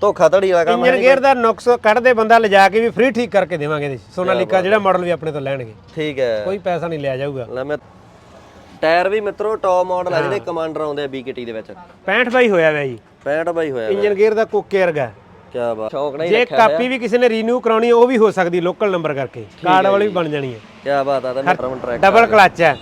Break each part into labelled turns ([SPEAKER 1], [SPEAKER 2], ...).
[SPEAKER 1] ਧੋਖਾ ਧੜੀ ਵਾਲਾ ਕੰਮ ਹੈ
[SPEAKER 2] ਇੰਜਨ ਗੇਅਰ ਦਾ ਨੁਕਸ ਕੱਢਦੇ ਬੰਦਾ ਲਿਜਾ ਕੇ ਵੀ ਫ੍ਰੀ ਠੀਕ ਕਰਕੇ ਦੇਵਾਂਗੇ ਇਹਦੇ। ਸੋਨਾਲੀਕਾ ਜਿਹੜਾ ਮਾਡਲ ਵੀ ਆਪਣੇ ਤੋਂ ਲੈਣਗੇ।
[SPEAKER 1] ਠੀਕ ਹੈ।
[SPEAKER 2] ਕੋਈ ਪੈਸਾ ਨਹੀਂ ਲਿਆ ਜਾਊਗਾ।
[SPEAKER 1] ਲੈ ਮੈਂ ਟਾਇਰ ਵੀ ਮਿੱਤਰੋ ਟੌਪ ਮਾਡਲ ਆ ਜਿਹੜੇ ਕਮਾਂਡਰ ਆਉਂਦੇ ਆ ਬੀਕੇਟੀ ਦੇ ਵਿੱਚ।
[SPEAKER 2] 65 ਬਾਈ ਹੋਇਆ ਵੈ ਜੀ।
[SPEAKER 1] 65 ਬਾਈ ਹੋਇਆ
[SPEAKER 2] ਇੰਜਨ ਗੇਅਰ ਦਾ ਕੋਕੇ ਵਰਗਾ।
[SPEAKER 1] ਕੀ ਬਾਤ। ਸ਼ੌਕ ਨਹੀਂ
[SPEAKER 2] ਜੇ ਕਾਪੀ ਵੀ ਕਿਸੇ ਨੇ ਰੀਨਿਊ ਕਰਾਉਣੀ ਹੈ, ਉਹ ਵੀ ਹੋ ਸਕਦੀ ਲੋਕਲ ਨੰਬਰ ਕਰਕੇ। ਕਾਰਡ ਵਾਲੀ ਵੀ ਬਣ ਜਾਣੀ ਹੈ।
[SPEAKER 1] ਕੀ ਬਾਤ ਆ ਤਾਂ ਮੈਂ ਟਰੈਕ
[SPEAKER 2] ਡਬਲ ਕਲਚ ਹੈ।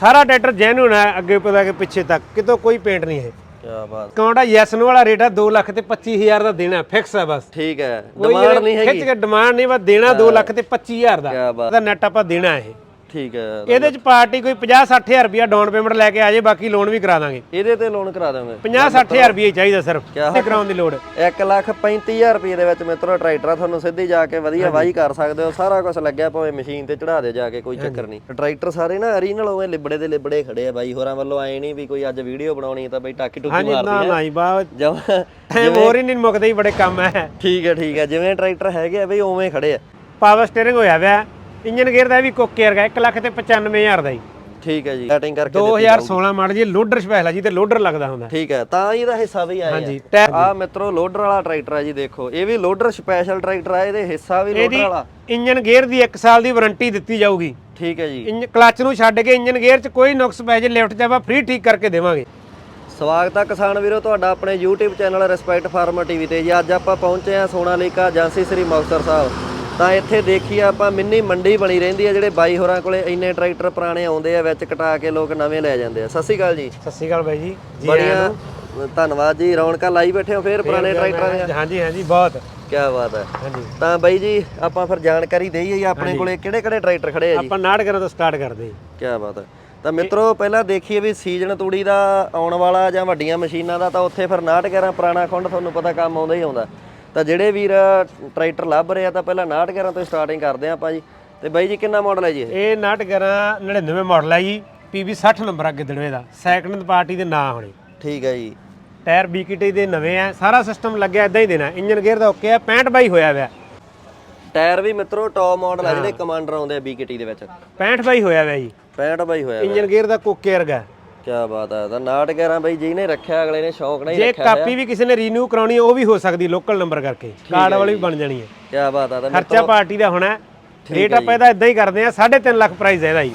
[SPEAKER 2] ਸਾਰਾ ਟਰੈਕਟਰ ਜੈਨੂਨ ਹੈ ਅੱਗੇ ਪਤਾ ਕਿ ਪਿੱਛੇ ਤੱਕ। ਕਿਤੋਂ ਕੋਈ ਪੇਂਟ ਨਹੀਂ ਹੈ
[SPEAKER 1] ਕੀ ਬਾਤ।
[SPEAKER 2] ਕੌਂਡਾ ਯੈਸ ਨੂੰ ਵਾਲਾ ਰੇਟ ਹੈ 2 ਲੱਖ ਤੇ 25000 ਦਾ ਦੇਣਾ ਫਿਕਸ ਹੈ ਬਸ।
[SPEAKER 1] ਠੀਕ ਹੈ।
[SPEAKER 2] ਕੋਈ
[SPEAKER 1] ਡਿਮਾਂਡ ਨਹੀਂ
[SPEAKER 2] ਖਿੱਚ
[SPEAKER 1] ਹੈਗੀ।
[SPEAKER 2] ਕੇ ਡਿਮਾਂਡ ਨਹੀਂ ਬਸ ਦੇਣਾ 2 ਲੱਖ ਤੇ 25000 ਦਾ।
[SPEAKER 1] ਬਾਤ।
[SPEAKER 2] ਇਹਦਾ ਨੈਟ ਆਪਾਂ ਦੇਣਾ ਇਹ।
[SPEAKER 1] ਠੀਕ ਹੈ
[SPEAKER 2] ਇਹਦੇ ਚ ਪਾਰਟੀ ਕੋਈ 50 60000 ਰੁਪਿਆ ਡਾਊਨ ਪੇਮੈਂਟ ਲੈ ਕੇ ਆ ਜੇ ਬਾਕੀ ਲੋਨ ਵੀ ਕਰਾ ਦਾਂਗੇ।
[SPEAKER 1] ਇਹਦੇ ਤੇ ਲੋਨ ਕਰਾ ਦਾਂਗੇ।
[SPEAKER 2] 50 60000 ਰੁਪਏ ਚਾਹੀਦਾ ਸਿਰਫ ਤੇ ਕਰਾਉਣ ਦੀ ਲੋੜ।
[SPEAKER 1] 1 ਲੱਖ 35000 ਰੁਪਏ ਦੇ ਵਿੱਚ ਮਿੱਤਰੋ ਟਰੈਕਟਰ ਆ, ਤੁਹਾਨੂੰ ਸਿੱਧੀ ਜਾ ਕੇ ਵਧੀਆ ਵਾਹੀ ਕਰ ਸਕਦੇ ਹੋ ਸਾਰਾ ਕੁਝ ਲੱਗਿਆ ਭਾਵੇਂ ਮਸ਼ੀਨ ਤੇ ਚੜਾ ਦੇ ਜਾ ਕੇ ਕੋਈ ਚੱਕਰ ਨਹੀਂ। ਟਰੈਕਟਰ ਸਾਰੇ ਨਾ ਓਰੀਜਨਲ ਉਵੇਂ ਲਿਬੜੇ ਦੇ ਲਿਬੜੇ ਖੜੇ ਆ ਬਾਈ ਹੋਰਾਂ ਵੱਲੋਂ ਆਏ ਨਹੀਂ ਵੀ ਕੋਈ ਅੱਜ ਵੀਡੀਓ ਬਣਾਉਣੀ ਤਾਂ ਬਈ ਟਾਕੀ ਟੁਕੀ ਮਾਰਦੀ
[SPEAKER 2] ਨਾ ਜੀ ਬਾ ਟਾਈਮ ਹੋਰ ਹੀ ਨਹੀਂ ਮੁੱਕਦੇ ਹੀ ਬੜੇ ਕੰਮ ਹੈ
[SPEAKER 1] ਠੀਕ ਹੈ ਠੀਕ ਹੈ ਜਿਵੇਂ ਟਰੈਕਟਰ ਹੈਗੇ ਆ ਬਈ ਉਵੇਂ ਖੜੇ ਆ।
[SPEAKER 2] ਪਾਵਰ ਸਟੀਅਰਿੰਗ ਹੋਇਆ ਵਿਆ ਇੰਜਨ ਗੇਅਰ ਦਾ ਵੀ ਕੋਕੇ ਵਰਗਾ 1 ਲੱਖ ਤੇ 95000 ਦਾ ਜੀ।
[SPEAKER 1] ਠੀਕ ਹੈ ਜੀ ਸੈਟਿੰਗ ਕਰਕੇ
[SPEAKER 2] 2016 ਮਾਡਲ ਜੀ ਲੋਡਰ ਸਪੈਸ਼ਲ ਆ ਜੀ ਤੇ ਲੋਡਰ ਲੱਗਦਾ ਹੁੰਦਾ।
[SPEAKER 1] ਠੀਕ ਹੈ ਤਾਂ ਇਹਦਾ ਹਿੱਸਾ ਵੀ ਆਇਆ।
[SPEAKER 2] ਹਾਂਜੀ
[SPEAKER 1] ਆ ਮਿੱਤਰੋ ਲੋਡਰ ਵਾਲਾ ਟਰੈਕਟਰ ਆ ਜੀ ਦੇਖੋ। ਇਹ ਵੀ ਲੋਡਰ ਸਪੈਸ਼ਲ ਟਰੈਕਟਰ ਆ ਇਹਦੇ ਹਿੱਸਾ ਵੀ ਲੋਡਰ ਵਾਲਾ।
[SPEAKER 2] ਇੰਜਨ ਗੇਅਰ ਦੀ 1 ਸਾਲ ਦੀ ਵਾਰੰਟੀ ਦਿੱਤੀ ਜਾਊਗੀ।
[SPEAKER 1] ਠੀਕ ਹੈ ਜੀ।
[SPEAKER 2] ਕਲਚ ਨੂੰ ਛੱਡ ਕੇ ਇੰਜਨ ਗੇਅਰ 'ਚ ਕੋਈ ਨੁਕਸ ਪੈ ਜੇ ਲਿਫਟ ਆਪਾਂ ਫ੍ਰੀ ਠੀਕ ਕਰਕੇ ਦੇਵਾਂਗੇ।
[SPEAKER 1] ਸਵਾਗਤ ਹੈ ਕਿਸਾਨ ਵੀਰੋ ਤੁਹਾਡਾ ਆਪਣੇ YouTube channel respect farmer TV ਤੇ। ਜੀ ਅੱਜ ਆਪਾਂ ਪਹੁੰਚੇ ਹਾਂ ਸੋਨਾਲੀਕਾ ਏਜੰਸੀ ਸ੍ਰੀ ਮੁਕਤਸਰ ਸਾਹਿਬ। ਤਾਂ ਇੱਥੇ ਦੇਖੀਏ ਆਪਾਂ ਮਿੰਨੀ ਮੰਡੀ ਬਣੀ ਰਹਿੰਦੀ ਹੈ ਜਿਹੜੇ ਬਾਈ ਹੋਰਾਂ ਕੋਲੇ ਇੰਨੇ ਟਰੈਕਟਰ ਪੁਰਾਣੇ ਆਉਂਦੇ ਆ ਵਿੱਚ ਕਟਾ ਕੇ ਲੋਕ ਨਵੇਂ ਲੈ ਜਾਂਦੇ ਆ। ਸਤਿ ਸ਼੍ਰੀ ਅਕਾਲ ਜੀ।
[SPEAKER 2] ਸਤਿ ਸ਼੍ਰੀ ਅਕਾਲ ਬਾਈ ਜੀ। ਜੀ ਆਇਆਂ
[SPEAKER 1] ਬੜੀਆਂ। ਧੰਨਵਾਦ ਜੀ ਰੌਣਕਾਂ ਲਾਈ ਬੈਠੇ ਹੋ ਫੇਰ ਪੁਰਾਣੇ ਟਰੈਕਟਰਾਂ ਦੀਆਂ।
[SPEAKER 2] ਹਾਂਜੀ ਹਾਂਜੀ ਬਹੁਤ।
[SPEAKER 1] ਕੀ ਬਾਤ ਹੈ।
[SPEAKER 2] ਹਾਂਜੀ।
[SPEAKER 1] ਤਾਂ ਬਾਈ ਜੀ ਆਪਾਂ ਫਿਰ ਜਾਣਕਾਰੀ ਦੇਈਏ ਜੀ ਆਪਣੇ ਕੋਲੇ ਕਿਹੜੇ ਕਿਹੜੇ ਟਰੈਕਟਰ ਖੜੇ ਆ ਜੀ?
[SPEAKER 2] ਆਪਾਂ ਨਾੜ ਕਰਨ ਤੋਂ ਸਟਾਰਟ ਕਰਦੇ।
[SPEAKER 1] ਕੀ ਬਾਤ ਹੈ। ਤਾਂ ਮਿੱਤਰੋ ਪਹਿਲਾਂ ਦੇਖੀਏ ਵੀ ਸੀਜ਼ਨ ਤੂੜੀ ਦਾ ਆਉਣ ਵਾਲਾ ਜਾਂ ਵੱਡੀਆਂ ਮਸ਼ੀਨਾਂ ਦਾ ਤਾਂ ਉੱਥੇ ਫਿਰ 911 ਪੁਰਾਣਾ ਖੁੰਡ ਤੁਹਾਨੂੰ ਪਤਾ ਕੰਮ ਆਉਂਦਾ ਹੀ ਆਉਂਦਾ। ਤਾਂ ਜਿਹੜੇ ਵੀਰ ਟਰੈਕਟਰ ਲੱਭ ਰਹੇ ਆ ਤਾਂ ਪਹਿਲਾਂ 911 ਤੋਂ ਸਟਾਰਟਿੰਗ ਕਰਦੇ ਆ ਆਪਾਂ ਜੀ। ਤੇ ਬਾਈ ਜੀ ਕਿੰਨਾ ਮਾਡਲ ਹੈ ਜੀ ਇਹ?
[SPEAKER 2] ਇਹ ਨਾੜ ਕਰਾਂ 99 ਮਾਡਲ ਹੈ ਜੀ PB 60 ਨੰਬਰ ਅੱਗੇ ਦੜਵੇ ਦਾ ਸੈਕੰਡ ਪਾਰਟੀ ਦੇ ਨਾਂ ਹੋਣੇ।
[SPEAKER 1] ਠੀਕ ਹੈ ਜੀ।
[SPEAKER 2] ਟਾਇਰ BKT ਦੇ ਨਵੇਂ ਆ ਸਾਰਾ ਸਿਸਟਮ ਲੱਗਿਆ ਇਦਾਂ ਹੀ ਦੇਣਾ ਇੰਜਨ ਗੇਅਰ ਦਾ ਓਕੇ ਆ 65 ਬਾਈ ਹੋਇਆ ਵਿਆ
[SPEAKER 1] ਟਾਇਰ ਵੀ ਮਿੱਤਰੋ ਟੌਪ ਮਾਡਲ ਆ ਜਿਹੜੇ ਕਮਾਂਡਰ ਆਉਂਦੇ ਆ BKT ਦੇ ਵਿੱਚ।
[SPEAKER 2] 65 ਬਾਈ ਹੋਇਆ ਵਿਆ ਜੀ।
[SPEAKER 1] 65 ਬਾਈ ਹੋਇਆ
[SPEAKER 2] ਇੰਜਨ ਗੇਅਰ ਦਾ ਕੋਕੇ ਵਰਗਾ
[SPEAKER 1] ਕੀ ਬਾਤ ਹੈ ਤਾਂ 911 ਬਾਈ ਜਿਹਨੇ ਰੱਖਿਆ ਅਗਲੇ ਨੇ ਸ਼ੌਂਕ ਨਾਲ ਹੀ
[SPEAKER 2] ਜੇ
[SPEAKER 1] ਰੱਖਿਆ
[SPEAKER 2] ਕਾਪੀ ਵੀ ਕਿਸੇ ਨੇ ਰੀਨਿਊ ਕਰਾਉਣੀ ਹੈ, ਉਹ ਵੀ ਹੋ ਸਕਦੀ ਲੋਕਲ ਨੰਬਰ ਕਰਕੇ। ਕਾਰਡ ਵਾਲੀ ਵੀ ਬਣ ਜਾਣੀ ਹੈ
[SPEAKER 1] ਕੀ ਬਾਤ ਹੈ ਤਾਂ
[SPEAKER 2] ਖਰਚਾ ਪਾਰਟੀ ਦਾ ਹੋਣਾ ਰੇਟ ਆਪਾਂ ਇਹਦਾ ਇਦਾਂ ਹੀ ਕਰਦੇ ਆ 3.5 ਲੱਖ ਪ੍ਰਾਈਸ ਹੈ ਇਹਦਾ ਜੀ।